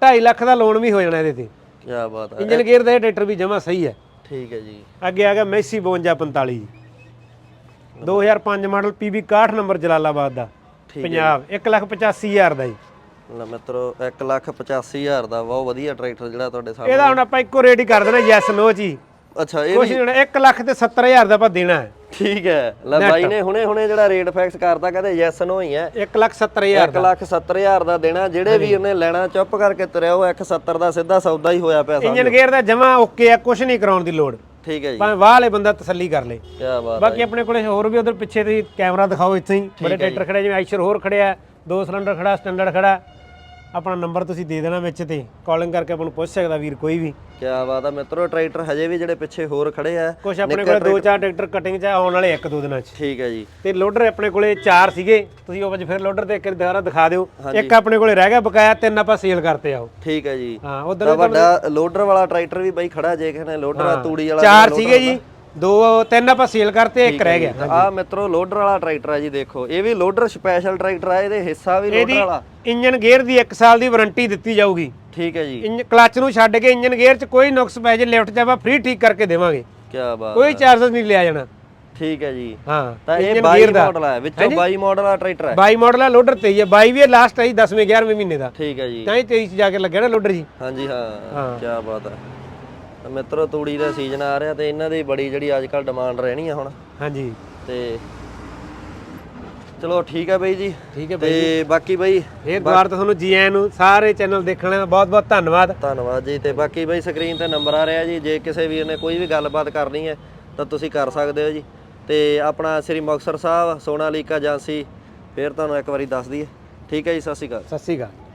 [SPEAKER 2] 2.5 ਲੱਖ ਦਾ ਲੋਨ ਵੀ ਹੋ ਜਾਣਾ ਇਹਦੇ ਤੇ।
[SPEAKER 1] ਕੀ ਬਾਤ ਹੈ।
[SPEAKER 2] ਇੰਜਨ ਗੇਅਰ ਦਾ ਇਹ ਟਰੈਕਟਰ ਵੀ ਜਮਾ ਸਹੀ ਹੈ।
[SPEAKER 1] ਠੀਕ ਹੈ ਜੀ।
[SPEAKER 2] ਅੱਗੇ ਆ ਗਿਆ ਮੈਸੀ 5245 ਜੀ 2005 ਮਾਡਲ PB 61 ਨੰਬਰ ਜਲਾਲਾਬਾਦ ਦਾ ਪੰਜਾਬ 185000 ਦਾ ਜੀ।
[SPEAKER 1] ਲੈ ਮਿੱਤਰੋ 185000 ਦਾ ਬਹੁਤ ਵਧੀਆ ਟਰੈਕਟਰ ਜਿਹੜਾ ਤੁਹਾਡੇ ਸਾਹਮਣੇ।
[SPEAKER 2] ਇਹਦਾ ਹੁਣ ਆਪਾਂ ਇੱਕੋ ਰੇਟ ਹੀ ਕਰ ਦੇਣਾ ਯੈਸ ਨੋ ਜੀ।
[SPEAKER 1] ਅੱਛਾ ਇਹ
[SPEAKER 2] ਕੁਛ ਨਹੀਂ ਹੋਣਾ 1 ਲੱਖ ਤੇ 70000 ਦਾ ਆਪਾਂ ਦੇਣਾ ਹੈ।
[SPEAKER 1] ਠੀਕ ਹੈ। ਲੈ ਬਾਈ ਨੇ ਹੁਣੇ ਹੁਣੇ ਜਿਹੜਾ ਰੇਟ ਫਿਕਸ ਕਰਤਾ ਕਹਿੰਦੇ ਯੈਸ ਨੋ ਹੀ ਹੈ।
[SPEAKER 2] 1 ਲੱਖ 70000
[SPEAKER 1] 1 ਲੱਖ 70000 ਦਾ ਦੇਣਾ ਜਿਹੜੇ ਵੀਰ ਨੇ ਲੈਣਾ ਚੁੱਪ ਕਰਕੇ ਤੁਰਿਆ ਉਹ 170 ਦਾ ਸਿੱਧਾ ਸੌਦਾ ਹੀ ਹੋਇਆ ਪਿਆ
[SPEAKER 2] ਇੰਜਨ ਗੇਅਰ ਦਾ ਜਮਾ ਓਕੇ ਆ ਕੁਛ ਨਹੀਂ ਕਰਾਉਣ ਦੀ ਲੋੜ।
[SPEAKER 1] ਠੀਕ ਹੈ ਜੀ।
[SPEAKER 2] ਭਾਵੇਂ ਵਾਹ ਵਾਲੇ ਬੰਦਾ ਤਸੱਲੀ ਕਰ ਲੇ।
[SPEAKER 1] ਕੀ ਬਾਤ
[SPEAKER 2] ਬਾਕੀ ਆਪਣੇ ਕੋਲੇ ਹੋਰ ਵੀ ਉਧਰ ਪਿੱਛੇ ਤੁਸੀਂ ਕੈਮਰਾ ਦਿਖਾਓ ਇੱਥੇ ਹੀ। ਬੜੇ ਟਰੈਕਟਰ ਖੜੇ ਜਿਵੇਂ ਆਈਸ਼ਰ ਹੋਰ ਖੜਿਆ ਦੋ ਸਿਲੰਡਰ ਖੜਾ ਸਟੈਂਡਰਡ ਖੜਾ ਆਪਣਾ ਨੰਬਰ ਤੁਸੀਂ ਦੇ ਦੇਣਾ ਵਿੱਚ ਤੇ ਕਾਲਿੰਗ ਕਰਕੇ ਆਪਾਂ ਨੂੰ ਪੁੱਛ ਸਕਦਾ ਵੀਰ ਕੋਈ ਵੀ।
[SPEAKER 1] ਕੀ ਬਾਤ ਆ ਮਿੱਤਰੋ ਟਰੈਕਟਰ ਹਜੇ ਵੀ ਜਿਹੜੇ ਪਿੱਛੇ ਹੋਰ ਖੜੇ ਆ।
[SPEAKER 2] ਕੁਛ ਆਪਣੇ ਕੋਲੇ ਦੋ ਚਾਰ ਟਰੈਕਟਰ ਕਟਿੰਗ ਚ ਆਉਣ ਵਾਲੇ ਇੱਕ ਦੋ ਦਿਨਾਂ ਚ।
[SPEAKER 1] ਠੀਕ ਹੈ ਜੀ।
[SPEAKER 2] ਤੇ ਲੋਡਰ ਆਪਣੇ ਕੋਲੇ ਚਾਰ ਸੀਗੇ ਤੁਸੀਂ ਉਹ ਅੱਜ ਫਿਰ ਲੋਡਰ ਦੇਖ ਕੇ ਦੁਬਾਰਾ ਦਿਖਾ ਦਿਓ। ਇੱਕ ਆਪਣੇ ਕੋਲੇ ਰਹਿ ਗਿਆ ਬਕਾਇਆ ਤਿੰਨ ਆਪਾਂ ਸੇਲ ਕਰਤੇ ਆਓ
[SPEAKER 1] ਠੀਕ ਹੈ ਜੀ।
[SPEAKER 2] ਹਾਂ ਉਧਰ
[SPEAKER 1] ਤਾਂ ਵੱਡਾ ਲੋਡਰ ਵਾਲਾ ਟਰੈਕਟਰ ਵੀ ਬਾਈ ਖੜਾ ਜੇ ਕਿਸੇ ਨੇ ਲੋਡਰ ਆ ਤੂੜੀ ਵਾਲਾ
[SPEAKER 2] ਚਾਰ ਸੀਗੇ ਜੀ। ਦੋ ਤਿੰਨ ਆਪਾਂ ਸੇਲ ਕਰਤੇ ਇੱਕ ਰਹਿ ਗਿਆ।
[SPEAKER 1] ਆ ਮਿੱਤਰੋ ਲੋਡਰ ਵਾਲਾ ਟਰੈਕਟਰ ਆ ਜੀ ਦੇਖੋ। ਇਹ ਵੀ ਲੋਡਰ ਸਪੈਸ਼ਲ ਟਰੈਕਟਰ ਆ ਇਹਦੇ ਹਿੱਸਾ ਵੀ ਲੋਡਰ ਵਾਲਾ।
[SPEAKER 2] ਇੰਜਨ ਗੇਅਰ ਦੀ 1 ਸਾਲ ਦੀ ਵਾਰੰਟੀ ਦਿੱਤੀ ਜਾਊਗੀ।
[SPEAKER 1] ਠੀਕ ਹੈ ਜੀ।
[SPEAKER 2] ਇੰਜ ਕਲਚ ਨੂੰ ਛੱਡ ਕੇ ਇੰਜਨ ਗੇਅਰ 'ਚ ਕੋਈ ਨੁਕਸ ਪੈ ਜੇ ਲਿਫਟ 'ਚ ਆਪਾਂ ਫ੍ਰੀ ਠੀਕ ਕਰਕੇ ਦੇਵਾਂਗੇ।
[SPEAKER 1] ਕੀ ਬਾਤ
[SPEAKER 2] ਕੋਈ ਚਾਰਜਸ ਨਹੀਂ ਲਿਆ ਜਾਣਾ।
[SPEAKER 1] ਠੀਕ ਹੈ ਜੀ।
[SPEAKER 2] ਹਾਂ
[SPEAKER 1] ਤਾਂ ਇਹ
[SPEAKER 2] engine
[SPEAKER 1] 22
[SPEAKER 2] gear ਦਾ।
[SPEAKER 1] ਮਾਡਲ ਹੈ ਵਿੱਚੋਂ 22 ਮਾਡਲ ਵਾਲਾ ਟਰੈਕਟਰ ਹੈ
[SPEAKER 2] 22 ਮਾਡਲ ਆ ਲੋਡਰ ਤੇ ਹੀ ਹੈ 22 ਵੀ ਲਾਸਟ ਆਈ 10ਵੇਂ 11ਵੇਂ ਮਹੀਨੇ ਦਾ।
[SPEAKER 1] ਠੀਕ ਹੈ ਜੀ।
[SPEAKER 2] ਤਾਂ ਹੀ 23 ਚ ਜਾ ਕੇ ਲੱਗਿਆ ਨਾ ਲੋਡਰ ਜੀ।
[SPEAKER 1] ਹਾਂਜੀ ਹਾਂ।
[SPEAKER 2] ਹਾਂ।
[SPEAKER 1] ਕੀ ਬਾਤ ਹੈ। ਤਾਂ ਮਿੱਤਰੋ ਤੂੜੀ ਦਾ ਸੀਜ਼ਨ ਆ ਰਿਹਾ ਤੇ ਇਹਨਾਂ ਦੀ ਬੜੀ ਜਿਹੜੀ ਅੱਜ ਕੱਲ ਡਿਮਾਂਡ ਰਹਿਣੀ ਆ ਹੁਣ।
[SPEAKER 2] ਹਾਂਜੀ।
[SPEAKER 1] ਤੇ ਚਲੋ ਠੀਕ ਹੈ ਬਈ ਜੀ।
[SPEAKER 2] ਠੀਕ ਹੈ
[SPEAKER 1] ਤੇ ਬਾਕੀ ਬਈ
[SPEAKER 2] ਫੇਰ ਦੁਬਾਰਾ ਤੁਹਾਨੂੰ ਜੀ ਆਇਆਂ ਨੂੰ ਸਾਰੇ ਚੈਨਲ ਦੇਖਣ ਦਾ ਬਹੁਤ ਬਹੁਤ ਧੰਨਵਾਦ।
[SPEAKER 1] ਧੰਨਵਾਦ ਜੀ। ਤੇ ਬਾਕੀ ਬਈ ਸਕਰੀਨ ਤੇ ਨੰਬਰ ਆ ਰਿਹਾ ਜੀ। ਜੇ ਕਿਸੇ ਵੀਰ ਨੇ ਕੋਈ ਵੀ ਗੱਲਬਾਤ ਕਰਨੀ ਹੈ ਤਾਂ ਤੁਸੀਂ ਕਰ ਸਕਦੇ ਹੋ ਜੀ। ਤੇ ਆਪਣਾ ਸ੍ਰੀ ਮੁਕਤਸਰ ਸਾਹਿਬ ਸੋਨਾਲੀਕਾ ਏਜੰਸੀ ਫੇਰ ਤੁਹਾਨੂੰ ਇੱਕ ਵਾਰੀ ਦੱਸ ਦਈਏ। ਠੀਕ ਹੈ ਜੀ ਸਤਿ ਸ਼੍ਰੀ ਅਕਾਲ।
[SPEAKER 2] ਸਤਿ ਸ਼੍ਰੀ ਅਕਾਲ।